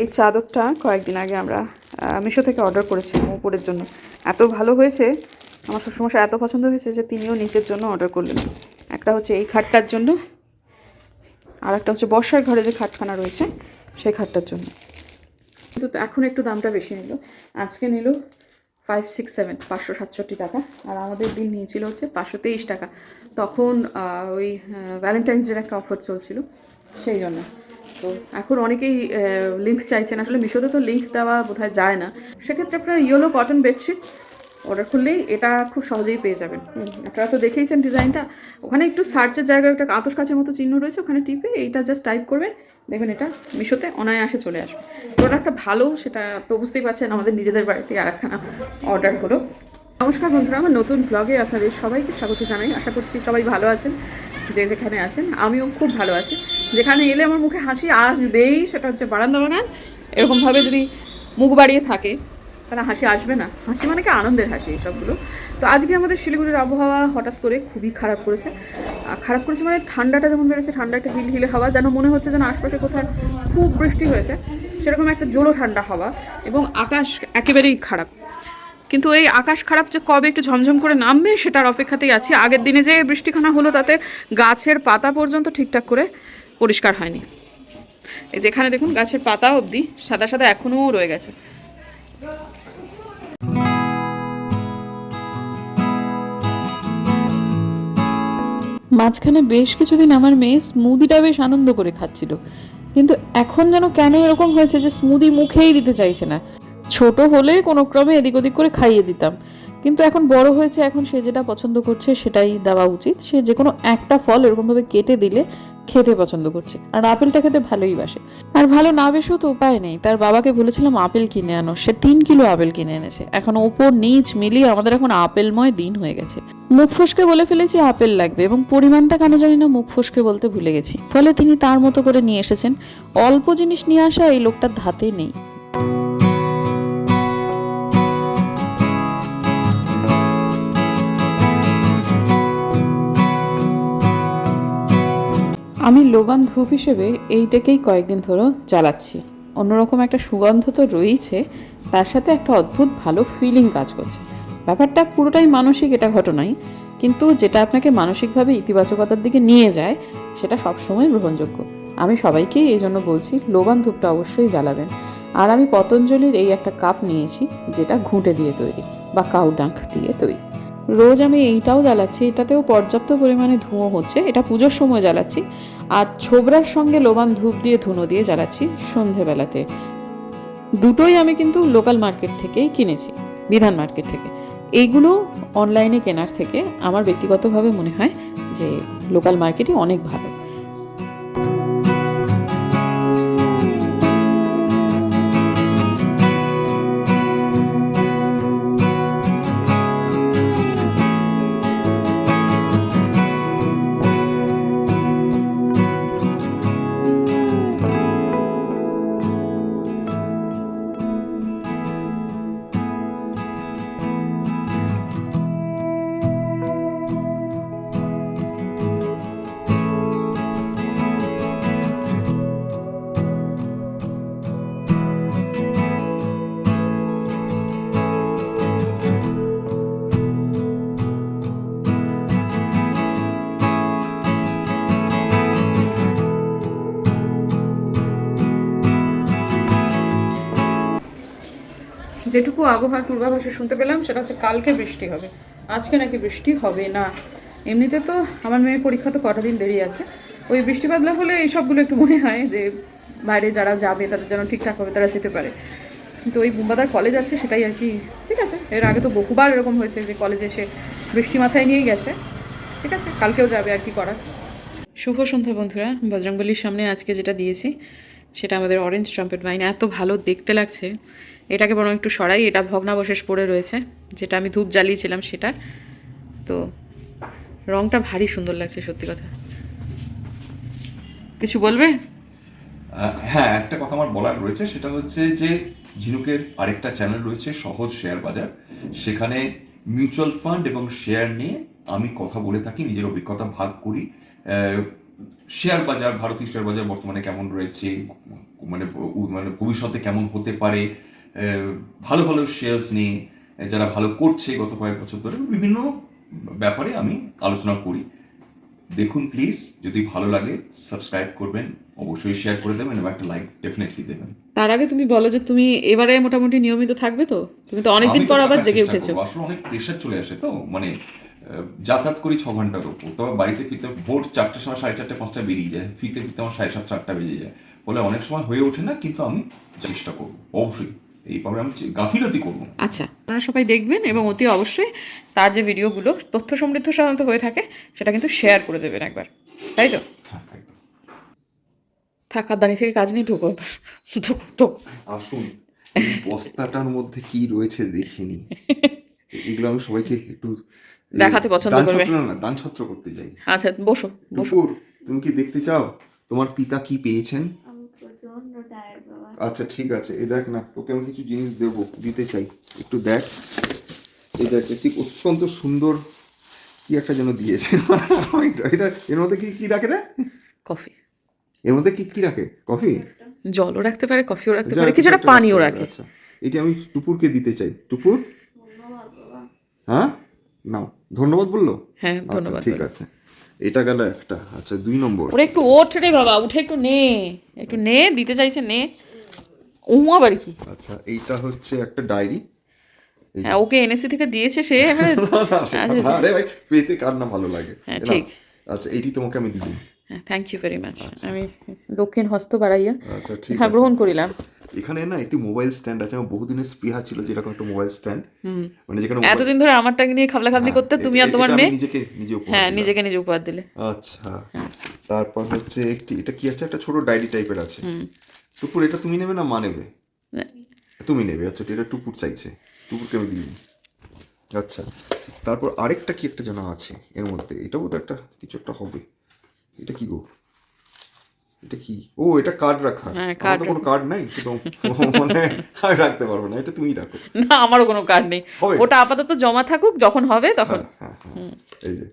এই চাদরটা কয়েকদিন আগে আমরা মিশো থেকে অর্ডার করেছিলাম উপরের জন্য। এত ভালো হয়েছে, আমার শ্বশুরমশাই এত পছন্দ হয়েছে যে তিনিও নিচের জন্য অর্ডার করলেন। একটা হচ্ছে এই খাটটার জন্য, আর একটা হচ্ছে বর্ষার ঘরে যে খাটখানা রয়েছে, সেই খাটটার জন্য। কিন্তু এখন একটু দামটা বেশি নিল। আজকে নিল ফাইভ সিক্স সেভেন পাঁচশো সাতষট্টি টাকা, আর আমাদের দিন নিয়েছিল হচ্ছে পাঁচশো তেইশ টাকা। তখন ওই ভ্যালেন্টাইন্স ডের একটা অফার চলছিল, সেই জন্য। তো এখন অনেকেই লিঙ্ক চাইছেন। আসলে মিশোতে তো লিঙ্ক দেওয়া বোধহয় যায় না। সেক্ষেত্রে আপনার ইয়েলো কটন বেডশিট অর্ডার করলেই এটা খুব সহজেই পেয়ে যাবেন। আপনারা তো দেখেইছেন ডিজাইনটা ওখানে একটু সার্চের জায়গায় একটা আতস কাছের মতো চিহ্ন রয়েছে, ওখানে টিপে এইটা জাস্ট টাইপ করবে। দেখবেন এটা মিশোতে অনায়াসে চলে আসবে। প্রোডাক্টটা ভালো, সেটা তো বুঝতেই পারছেন, আমাদের নিজেদের বাড়িতে আর একখানা অর্ডার হলো। নমস্কার বন্ধুরা, আমার নতুন ব্লগে আপনাদের সবাইকে স্বাগত জানাই। আশা করছি সবাই ভালো আছেন। যে যেখানে আছেন, আমিও খুব ভালো আছি। যেখানে এলে আমার মুখে হাসি আসবেই, সেটা হচ্ছে বারান্দা বাগান এরকমভাবে যদি মুখ বাড়িয়ে থাকে, তাহলে হাসি আসবে না। হাসি মানে কি? আনন্দের হাসি এসবগুলো তো আজকে আমাদের শিলিগুড়ির আবহাওয়া হঠাৎ করে খুবই খারাপ করেছে। খারাপ করেছে মানে ঠান্ডাটা যেমন বেড়েছে, ঠান্ডা একটা হিল হিলে হাওয়া, যেন মনে হচ্ছে যেন আশপাশে কোথাও খুব বৃষ্টি হয়েছে। সেরকম একটা জোলো ঠান্ডা হাওয়া এবং আকাশ একেবারেই খারাপ। কিন্তু এই আকাশ খারাপ যে কবে একটু ঝমঝম করে নামবে সেটার অপেক্ষাতেই আছি। আগের দিনে যে বৃষ্টিখানা হলো তাতে গাছের পাতা পর্যন্ত ঠিকঠাক করে পরিষ্কার হয়নি। যেখানে দেখুন, গাছের পাতা অবধি সাদা সাদা এখনও রয়ে গেছে। মাঝখানে বেশ কিছুদিন আমার মেয়ে স্মুদিটা বেশ আনন্দ করে খাচ্ছিল। কিন্তু এখন যেন কেন এরকম হয়েছে যে স্মুদি মুখেই দিতে চাইছে না। ছোট হলে কোনো ক্রমে এদিক ওদিক করে খাইয়ে দিতাম। কিন্তু এখন বড় হয়েছে, এখন সে যেটা পছন্দ করছে সেটাই দেওয়া উচিত। সে যে কোনো একটা ফল এরকমভাবে কেটে দিলে খেতে পছন্দ করছে। আর আপেলটা খেতে ভালোই বাসে। আর ভালো না বেশেও তো উপায় নেই। তার বাবাকে বলেছিলাম আপেল কিনে আনো। সে তিন কিলো আপেল কিনে এনেছে। এখন ওপর নিচ মিলিয়ে আমাদের এখন আপেলময় দিন হয়ে গেছে। মুখ ফসকে বলে ফেলেছি আপেল লাগবে এবং পরিমাণটা কেন জানি না মুখ ফসকে বলতে ভুলে গেছি। ফলে তিনি তার মতো করে নিয়ে এসেছেন। অল্প জিনিস নিয়ে আসা এই লোকটার ধাতে নেই। আমি লোবান ধূপ হিসেবে এইটাকেই কয়েকদিন ধরে জ্বালাচ্ছি। অন্যরকম একটা সুগন্ধ তো রয়েছে তার সাথে একটা অদ্ভুত ভালো ফিলিং কাজ করছে। ব্যাপারটা পুরোটাই মানসিক, এটা ঘটনাই। কিন্তু যেটা আপনাকে মানসিকভাবে ইতিবাচকতার দিকে নিয়ে যায়, সেটা সবসময় গ্রহণযোগ্য। আমি সবাইকেই এই জন্য বলছি, লোবান ধূপটা অবশ্যই জ্বালাবেন। আর আমি পতঞ্জলির এই একটা কাপ নিয়েছি, যেটা ঘুঁটে দিয়ে তৈরি, বা কাউডাঙ্ক দিয়ে তৈরি। রোজ আমি এইটাও জ্বালাচ্ছি, এটাতেও পর্যাপ্ত পরিমাণে ধুঁয়ো হচ্ছে, এটা পুজোর সময় জ্বালাচ্ছি। আর ছোবরার সঙ্গে লোবান ধূপ দিয়ে ধুনো দিয়ে জ্বালাচ্ছি সন্ধেবেলাতে। দুটোই আমি কিন্তু লোকাল মার্কেট থেকেই কিনেছি, বিধান মার্কেট থেকে। এইগুলো অনলাইনে কেনার থেকে আমার ব্যক্তিগতভাবে মনে হয় যে লোকাল মার্কেটই অনেক ভালো। যেটুকু আবহাওয়ার পূর্বাভাসে শুনতে পেলাম, সেটা হচ্ছে কালকে বৃষ্টি হবে। আজকে নাকি বৃষ্টি হবে না। এমনিতে তো আমার মেয়ের পরীক্ষা তো কটা দিন দেরি আছে। ওই বৃষ্টি বাদলা হলে এই সবগুলো একটু মনে হয় যে বাইরে যারা যাবে, তাদের যেন ঠিকঠাকভাবে তারা যেতে পারে। কিন্তু ওই বুম্বাদার কলেজ আছে, সেটাই আর কি। ঠিক আছে, এর আগে তো বহুবার এরকম হয়েছে যে কলেজে এসে বৃষ্টি মাথায় নিয়েই গেছে। ঠিক আছে, কালকেও যাবে আর কি করার। শুভ সন্ধ্যা বন্ধুরা, বজরংবলির সামনে আজকে যেটা দিয়েছি, সেটা আমাদের অরেঞ্জ ট্রাম্পেট ওয়াইন এত ভালো দেখতে লাগছে। এটাকে বরং একটু সরাই, এটা ভগ্নাবশেষ পড়ে রয়েছে, যেটা আমি ধূপ জ্বালিয়েছিলাম সেটার। তো রংটা ভারী সুন্দর লাগছে, সত্যি কথা। কিছু বলবে? হ্যাঁ একটা কথা আমার বলার রয়েছে, সেটা হচ্ছে যে ঝিনুকের আরেকটা চ্যানেল রয়েছে, সহজ শেয়ার বাজার। সেখানে মিউচুয়াল ফান্ড এবং শেয়ার নিয়ে আমি কথা বলে থাকি, নিজের অভিজ্ঞতা ভাগ করি। শেয়ার বাজার, ভারতীয় শেয়ার বাজার বর্তমানে কেমন রয়েছে মানে মানে ভবিষ্যতে কেমন হতে পারে ভালো ভালো শেয়ার্স নিয়ে যারা ভালো করছে গত কয়েক বছর ধরে বিভিন্ন ব্যাপারে আমি আলোচনা করি। দেখুন প্লিজ যদি ভালো লাগে সাবস্ক্রাইব করবেন অবশ্যই শেয়ার করে দেবেন এবং একটা লাইক ডেফিনেটলি দেবেন। তার আগে তুমি বলো যে তুমি এবারে মোটামুটি নিয়মিত থাকবে তো? তুমি তো অনেকদিন পর আবার জেগে উঠেছো। আসলে অনেক প্রেশার চলে আসে তো মানে যাতায়াত করি ছ ঘণ্টার উপর তবে বাড়িতে ফিরতে ভোর চারটের সময় সাড়ে চারটে পাঁচটা বেরিয়ে যায়। ফিরতে ফিরতে আমার সাড়ে সাত চারটা বেজে যায়। বলে অনেক সময় হয়ে ওঠে না কিন্তু আমি চেষ্টা করব অবশ্যই। এইভাবে আমি গাফিলতি করব। আচ্ছা আপনারা সবাই দেখবেন এবং অতি অবশ্যই তার যে ভিডিওগুলো তথ্য সমৃদ্ধ সাধারণত হয়ে থাকে সেটা কিন্তু শেয়ার করে দেবেন একবার। তাই তো? হ্যাঁ, থাকার দাঁড়ি থেকে কাজ নেই ঢুকো আসুন বস্তাটার মধ্যে কি রয়েছে দেখিনি এগুলো আমি সবাইকে একটু দেখাতে পছন্দ করবে। না, না দান ছত্র করতে চাই আচ্ছা বসো বসো। তুমি কি দেখতে চাও? তোমার পিতা কি পেয়েছেন? আচ্ছা ঠিক আছে। এই দেখ না তোকে আমি কিছু জিনিস দেবো দিতে চাই। একটু দেখ। এই দেখ ঠিক অত্যন্ত সুন্দর কি একটা যেন দিয়েছে। এটা- এর মধ্যে কি কি রাখে রে? কফি। এর মধ্যে কি কি রাখে? কফি? জলও রাখতে পারে কফিও রাখতে পারে কিছু কিছুটা একটা পানিও রাখে। আচ্ছা। এটি আমি টুপুরকে দিতে চাই। টুপুর? ধন্যবাদ বাবা। হ্যাঁ? নাও। ধন্যবাদ বলল? হ্যাঁ আচ্ছা, ধন্যবাদ ঠিক আছে। এটা গেল একটা। আচ্ছা দুই নম্বর। ওরে একটু ওঠ রে বাবা উঠে একটু নে। একটু নে দিতে চাইছে নে। উমা বাড়ি কি? আচ্ছা এইটা হচ্ছে একটা ডায়েরি। হ্যাঁ ওকে এনএসসি থেকে দিয়েছে সে। এবারে আচ্ছা, আরে ভাই পেতে কার না ভালো লাগে। হ্যাঁ, ঠিক। আচ্ছা এইটি তোমাকে আমি দিলাম থ্যাংক ইউ ভেরি মাচ আমি দক্ষিণ হস্ত বাড়াইয়া আচ্ছা ঠিক হ্যাঁ আছে গ্রহণ করিলাম। এখানে না একটি মোবাইল স্ট্যান্ড আছে আমার বহুদিনের স্পৃহা ছিল যেরকম একটা মোবাইল স্ট্যান্ড মানে যেখানে এতদিন ধরে আমারটাকে নিয়ে খাবলা খাবলি করতে হ্যাঁ, তুমি আর তোমার মেয়ে? নিজেকে নিজে হ্যাঁ নিজেকে নিজে উপহার দিলে। আচ্ছা। তারপর হচ্ছে একটি এটা কি আছে? একটা ছোট ডায়েরি টাইপের আছে। টুকুর এটা তুমি নেবে না মা নেবে? তুমি নেবে। আচ্ছা এটা টুকুর চাইছে। টুকুরকে আমি দিই। আচ্ছা। তারপর আরেকটা কি একটা যেন আছে এর মধ্যে? এটা বোধ একটা কিছু একটা হবে। এটা কি গো? এটা কি? ও এটা কার্ড রাখা। হ্যাঁ, আমার তো কোনো কার্ড নাই মানে আমি রাখতে পারব না এটা তুমি রাখো। না আমারও কোনো কার্ড নেই? ওটা আপাতত জমা থাকুক যখন হবে তখন। হ্যাঁ হ্যাঁ এই যে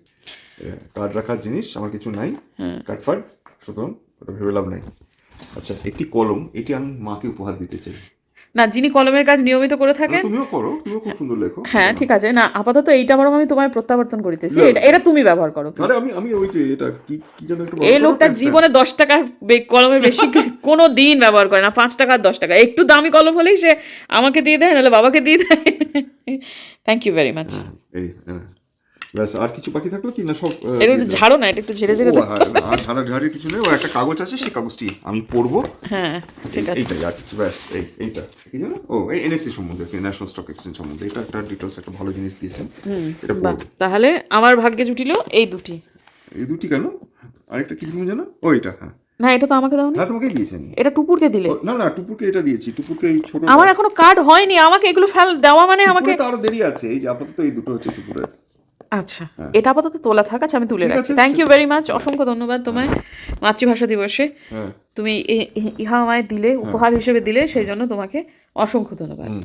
কার্ড রাখার জিনিস আমার কিছু নাই। কার্ড ফার্ড সুতরাং ওটা ভেবে লাভ নাই। আচ্ছা একটি কলম এটি আমি মাকে উপহার দিতে চাই। না যিনি কলমের কাজ নিয়মিত করে থাকেন তুমিও করো তুমিও খুব সুন্দর লেখো। হ্যাঁ ঠিক আছে। না আপাতত এইটা বরং আমি তোমায় প্রত্যাবর্তন করিতেছি। এটা এটা তুমি ব্যবহার করো আরে আমি আমি ওই যে এটা কি কি যেন একটা এই লোকটা জীবনে দশ টাকা বে- কলমের বেশি কোনো দিন ব্যবহার করে না পাঁচ টাকা আর দশ টাকা। একটু দামি কলম হলেই সে আমাকে দিয়ে দেয় নাহলে বাবাকে দিয়ে দেয়। থ্যাংক ইউ ভেরি মাচ এই হ্যাঁ। ব্যাস আর কিছু বাকি থাকল কি? না সব এটা একটু ঝাড়ো না এটা একটু ঝেড়ে ঝেড়ে ও, হ্যাঁ, আর ঝাড়া কিছু নেই ও একটা কাগজ আছে সেই কাগজটি আমি পড়ব। হ্যাঁ ঠিক আছে। এইটাই আর কিছু ব্যাস এই এইটা। কি জানো? ও এই এনএসসি সম্বন্ধে ন্যাশনাল স্টক এক্সচেঞ্জ সম্বন্ধে। এটা একটা ডিটেলস একটা ভালো জিনিস দিয়েছেন। এটা তাহলে আমার ভাগ্যে জুটিল এই দুটি। এই দুটি কেন? আরেকটা কি তুমি জানো ওইটা হ্যাঁ। না এটা তো আমাকে দাও হ্যাঁ তোমাকে দিয়েছেন। এটা টুকুরকে দিলে। না না টুপুরকে এটা দিয়েছি টুপুরকে এই ছোট আমার এখনও কার্ড হয়নি আমাকে এগুলো ফেল দেওয়া মানে আমাকে তো আরও দেরি আছে এই যে আপাতত এই দুটো হচ্ছে টুপুরের আচ্ছা এটা আপাতত তোলা থাক আছে আমি তুলে রাখছি। থ্যাংক ইউ ভেরি মাচ অসংখ্য ধন্যবাদ তোমায় মাতৃভাষা দিবসে। হ্যাঁ। তুমি ইহা আমায় দিলে উপহার হিসেবে দিলে সেই জন্য তোমাকে অসংখ্য ধন্যবাদ। আমি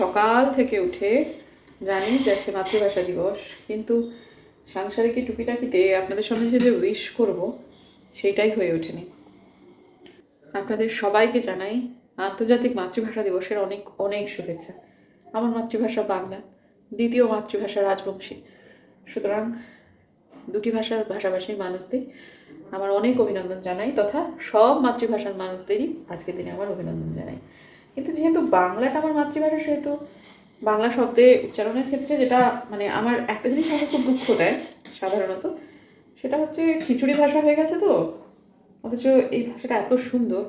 সকাল থেকে উঠে জানি যে আজকে মাতৃভাষা দিবস, কিন্তু সাংসারিক টুকিটাকিতে আপনাদের সঙ্গে যে উইশ করব, সেইটাই হয়ে ওঠেনি। আপনাদের সবাইকে জানাই আন্তর্জাতিক মাতৃভাষা দিবসের অনেক অনেক শুভেচ্ছা। আমার মাতৃভাষা বাংলা দ্বিতীয় মাতৃভাষা রাজবংশী। সুতরাং দুটি ভাষার ভাষাভাষীর মানুষদের আমার অনেক অভিনন্দন জানাই, তথা সব মাতৃভাষার মানুষদেরই আজকের দিনে আমার অভিনন্দন জানাই। কিন্তু যেহেতু বাংলাটা আমার মাতৃভাষা, সেহেতু বাংলা শব্দে উচ্চারণের ক্ষেত্রে যেটা মানে আমার একটা জিনিস আমাকে খুব দুঃখ দেয় সাধারণত, সেটা হচ্ছে খিচুড়ি ভাষা হয়ে গেছে তো, অথচ এই ভাষাটা এত সুন্দর।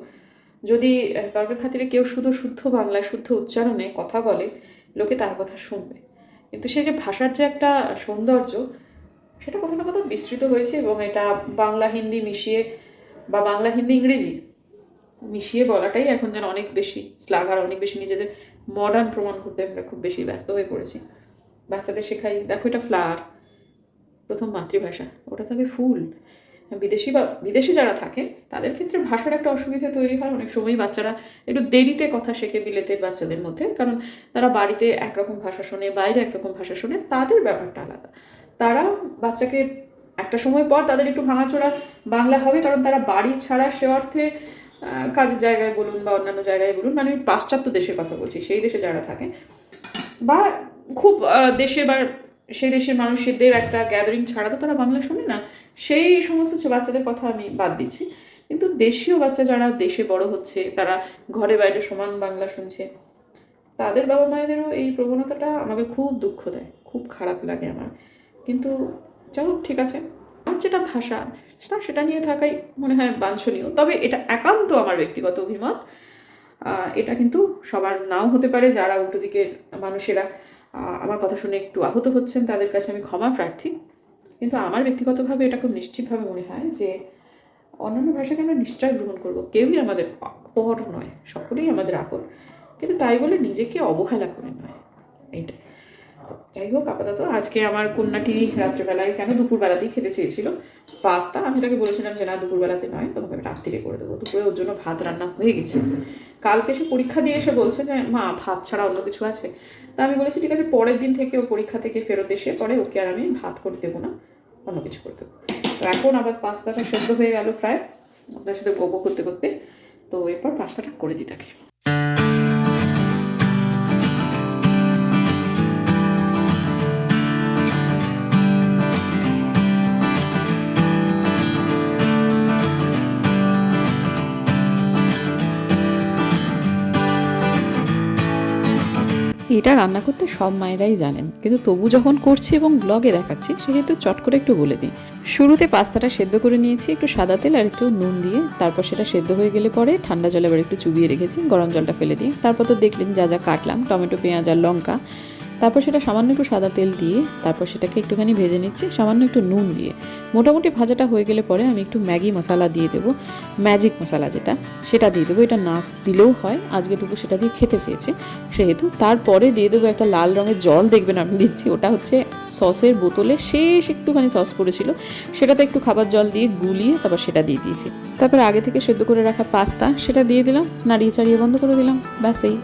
যদি তর্কের খাতিরে কেউ শুধু শুদ্ধ বাংলায় শুদ্ধ উচ্চারণে কথা বলে, লোকে তার কথা শুনবে। কিন্তু সেই যে ভাষার যে একটা সৌন্দর্য, সেটা কোথাও না কোথাও বিস্তৃত হয়েছে এবং এটা বাংলা হিন্দি মিশিয়ে বা বাংলা হিন্দি ইংরেজি মিশিয়ে বলাটাই এখন যেন অনেক বেশি স্লাগার অনেক বেশি নিজেদের মডার্ন প্রমাণ করতে আমরা খুব বেশি ব্যস্ত হয়ে পড়েছি। বাচ্চাদের শেখাই, দেখো এটা ফ্লাওয়ার প্রথম মাতৃভাষা, ওটা থাকে ফুল। বিদেশি বা বিদেশে যারা থাকে, তাদের ক্ষেত্রে ভাষার একটা অসুবিধা তৈরি হয়। অনেক সময় বাচ্চারা একটু দেরিতে কথা শেখে বিলেতের বাচ্চাদের মধ্যে, কারণ তারা বাড়িতে একরকম ভাষা শোনে, বাইরে একরকম ভাষা শোনে, তাদের ব্যাপারটা আলাদা। তারা বাচ্চাকে একটা সময় পর তাদের একটু ভাঙাচোরা বাংলা হবে, কারণ তারা বাড়ি ছাড়া সে অর্থে কাজের জায়গায় বলুন বা অন্যান্য জায়গায় বলুন মানে আমি পাশ্চাত্য দেশের কথা বলছি, সেই দেশে যারা থাকে, বা খুব দেশে বা সেই দেশের মানুষদের একটা গ্যাদারিং ছাড়া তো তারা বাংলা শোনে না। সেই সমস্ত বাচ্চাদের কথা আমি বাদ দিচ্ছি। কিন্তু দেশীয় বাচ্চা যারা দেশে বড় হচ্ছে, তারা ঘরে বাইরে সমান বাংলা শুনছে, তাদের বাবা মায়েদেরও এই প্রবণতাটা আমাকে খুব দুঃখ দেয়, খুব খারাপ লাগে আমার। কিন্তু যাই ঠিক আছে। আর যেটা ভাষা, সেটা সেটা নিয়ে থাকাই মনে হয় বাঞ্ছনীয়। তবে এটা একান্ত আমার ব্যক্তিগত অভিমত। এটা কিন্তু সবার নাও হতে পারে, যারা উল্টো দিকের মানুষেরা আমার কথা শুনে একটু আহত হচ্ছেন, তাদের কাছে আমি ক্ষমা প্রার্থী। কিন্তু আমার ব্যক্তিগতভাবে এটা খুব নিশ্চিতভাবে মনে হয় যে অন্যান্য ভাষাকে আমরা নিশ্চয় গ্রহণ করব। কেউই আমাদের অপর নয়, সকলেই আমাদের আপন। কিন্তু তাই বলে নিজেকে অবহেলা করে নয়। এইটা। যাই হোক, আপাতত আজকে আমার কন্যাটি রাত্রেবেলায় কেন দুপুরবেলাতেই খেতে চেয়েছিল? পাস্তা, আমি তাকে বলেছিলাম যে না, দুপুরবেলাতে নয়, তোমাকে আমি রাত্রিরে করে দেবো। দুপুরে ওর জন্য ভাত রান্না হয়ে গেছে। কালকে সে পরীক্ষা দিয়ে এসে বলছে যে, মা, ভাত ছাড়া অন্য কিছু আছে? তা আমি বলেছি, ঠিক আছে, পরের দিন থেকে ও পরীক্ষা থেকে ফেরত এসে পরে ওকে আর আমি ভাত করে দেবো না, অন্য কিছু করে দেবো। তো এখন আবার পাস্তাটা সেদ্ধ হয়ে গেল প্রায়। আপনার সাথে গল্প করতে করতে তো এরপর পাস্তাটা করে দিই তাকে। এটা রান্না করতে সব মায়েরাই জানেন। কিন্তু তবু যখন করছি এবং ব্লগে দেখাচ্ছি, সেহেতু চট করে একটু বলে দিই। শুরুতে পাস্তাটা সেদ্ধ করে নিয়েছি, একটু সাদা তেল আর একটু নুন দিয়ে। তারপর সেটা সেদ্ধ হয়ে গেলে পরে ঠান্ডা জলে আবার একটু চুবিয়ে রেখেছি, গরম জলটা ফেলে দিই। তারপর তো দেখলেন যা যা কাটলাম, টমেটো, পেঁয়াজ আর লঙ্কা। তারপর সেটা সামান্য একটু সাদা তেল দিয়ে তারপর সেটাকে একটুখানি ভেজে নিচ্ছি, সামান্য একটু নুন দিয়ে। মোটামুটি ভাজাটা হয়ে গেলে পরে আমি একটু ম্যাগি মশলা দিয়ে দেবো, ম্যাজিক মশলা যেটা, সেটা দিয়ে দেবো। এটা না দিলেও হয়, আজকে টুকু সেটা দিয়ে খেতে চেয়েছে। সেহেতু তারপরে দিয়ে দেবো একটা লাল রঙের জল, দেখবেন আমি দিচ্ছি, ওটা হচ্ছে সসের বোতলে শেষ একটুখানি সস পড়েছিল। সেটাতে একটু খাবার জল দিয়ে গুলিয়ে তারপর সেটা দিয়ে দিয়েছি। তারপর আগে থেকে সেদ্ধ করে রাখা পাস্তা, সেটা দিয়ে দিলাম, নাড়িয়ে চাড়িয়ে বন্ধ করে দিলাম, ব্যাস এই।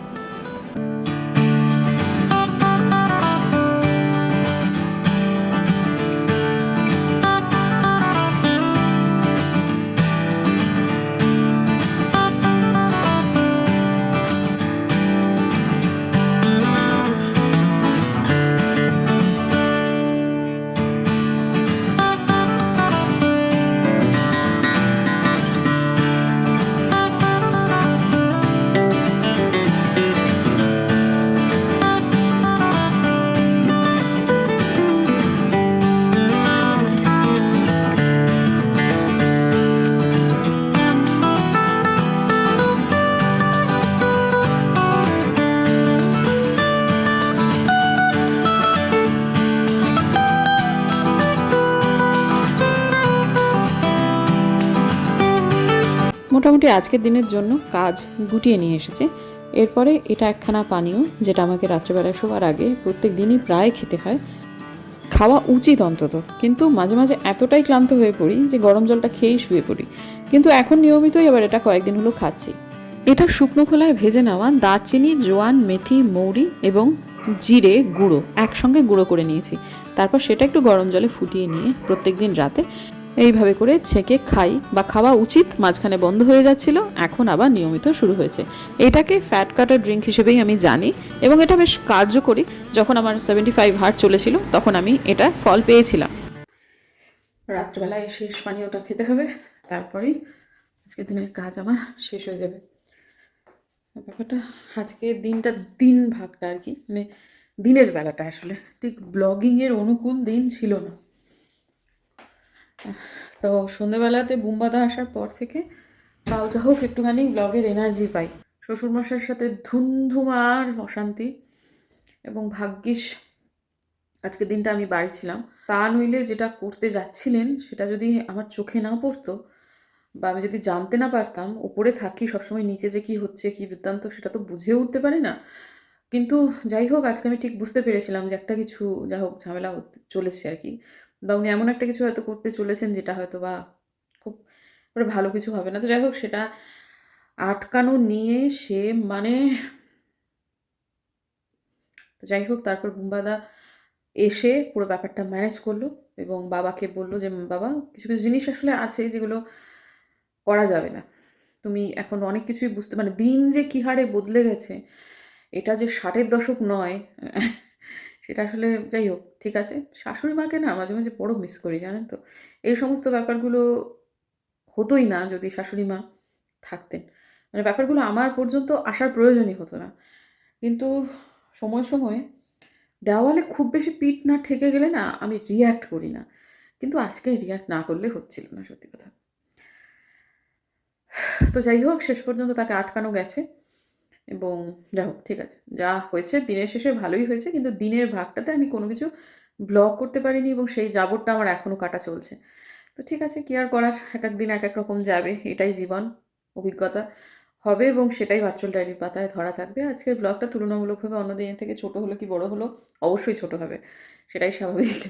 মোটামুটি আজকের দিনের জন্য কাজ গুটিয়ে নিয়ে এসেছে। এরপরে এটা একখানা পানীয় যেটা আমাকে রাত্রেবেলায় শোবার আগে প্রত্যেক দিনই প্রায় খেতে হয়। খাওয়া উচিত অন্তত। কিন্তু মাঝে মাঝে এতটাই ক্লান্ত হয়ে পড়ি যে গরম জলটা খেয়েই শুয়ে পড়ি। কিন্তু এখন নিয়মিতই এবার এটা কয়েকদিন হলো খাচ্ছি। এটা শুকনো খোলায় ভেজে নেওয়া দারচিনি, জোয়ান, মেথি, মৌরি এবং জিরে গুঁড়ো একসঙ্গে গুঁড়ো করে নিয়েছি। তারপর সেটা একটু গরম জলে ফুটিয়ে নিয়ে প্রত্যেকদিন রাতে এইভাবে করে ছেঁকে খাই বা খাওয়া উচিত, মাঝখানে বন্ধ হয়ে যাচ্ছিল, এখন আবার নিয়মিত শুরু হয়েছে। এটাকে ফ্যাট কাটার ড্রিঙ্ক হিসেবেই আমি জানি এবং এটা বেশ কার্যকরী। যখন আমার সেভেন্টি ফাইভ হার্ট চলেছিল, তখন আমি এটা ফল পেয়েছিলাম। রাত্রেবেলায় শেষ পানীয়টা খেতে হবে, তারপরেই আজকে দিনের কাজ আমার শেষ হয়ে যাবে। ব্যাপারটা আজকে দিনটা দিন ভাগটা আর কি মানে দিনের বেলাটা আসলে। ঠিক ব্লগিংয়ের অনুকূল দিন ছিল না। তো সন্ধেবেলাতে বুম্বাদা আসার পর থেকে তাও যা হোক একটুখানি ব্লগের এনার্জি পাই। শ্বশুরমশাইয়ের সাথে ধুমধুমার অশান্তি এবং ভাগ্যিস আজকের দিনটা আমি বাড়ি ছিলাম। তা নইলে যেটা করতে যাচ্ছিলেন সেটা যদি আমার চোখে না পড়তো বা আমি যদি জানতে না পারতাম, ওপরে থাকি, সবসময় নিচে যে কি হচ্ছে, কি বৃত্তান্ত, সেটা তো বুঝে উঠতে পারি না। কিন্তু যাই হোক, আজকে আমি ঠিক বুঝতে পেরেছিলাম যে একটা কিছু যা হোক, ঝামেলা চলেছে আর কি। বা উনি এমন একটা কিছু হয়তো করতে চলেছেন যেটা হয়তো বা খুব করে ভালো কিছু হবে না। তো যাই হোক, সেটা আটকানো নিয়ে সে মানে যাই হোক, তারপর বুম্বাদা এসে পুরো ব্যাপারটা ম্যানেজ করল এবং বাবাকে বলল যে, বাবা, কিছু কিছু জিনিস আসলে আছে যেগুলো করা যাবে না। তুমি এখন অনেক কিছুই বুঝতে মানে দিন যে কী হারে বদলে গেছে, এটা যে ষাটের দশক নয় সেটা আসলে যাই হোক, ঠিক আছে। শাশুড়ি মাকে না মাঝে মাঝে বড় মিস করি, জানেন তো? এই সমস্ত ব্যাপারগুলো হতোই না যদি শাশুড়ি মা থাকতেন। মানে ব্যাপারগুলো আমার পর্যন্ত আসার প্রয়োজনই হতো না। কিন্তু সময়, সময়ে দেওয়ালে খুব বেশি পিঠ না ঠেকে গেলে না আমি রিয়্যাক্ট করি না। কিন্তু আজকে রিয়্যাক্ট না করলে হচ্ছিল না, সত্যি কথা। তো যাই হোক, শেষ পর্যন্ত তাকে আটকানো গেছে। এবং যাই হোক, ঠিক আছে। যা হয়েছে দিনের শেষে ভালোই হয়েছে, কিন্তু দিনের ভাগটাতে আমি কোনো কিছু ব্লগ করতে পারিনি এবং সেই জাবরটা আমার এখনও কাটা চলছে। তো ঠিক আছে, কি আর করার? এক এক দিন এক এক রকম যাবে, এটাই জীবন, অভিজ্ঞতা হবে এবং সেটাই ভার্চুয়াল ডায়েরির পাতায় ধরা থাকবে। আজকের ব্লগটা তুলনামূলকভাবে অন্য দিনের থেকে ছোট হলো কি বড় হলো? অবশ্যই ছোট হবে, সেটাই স্বাভাবিক।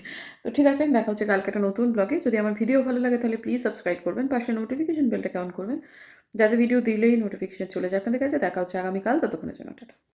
তো ঠিক আছে, দেখা হচ্ছে কালকে একটা নতুন ব্লগে যদি আমার ভিডিও ভালো লাগে তাহলে প্লিজ সাবস্ক্রাইব করবেন, পাশে নোটিফিকেশন বেলটাকে অন করবেন। যাতে ভিডিও দিলেই নোটিফিকেশন চলে যায়। আপনাদের কাছে দেখা হচ্ছে আগামীকাল ততক্ষণের জন্য টাটা।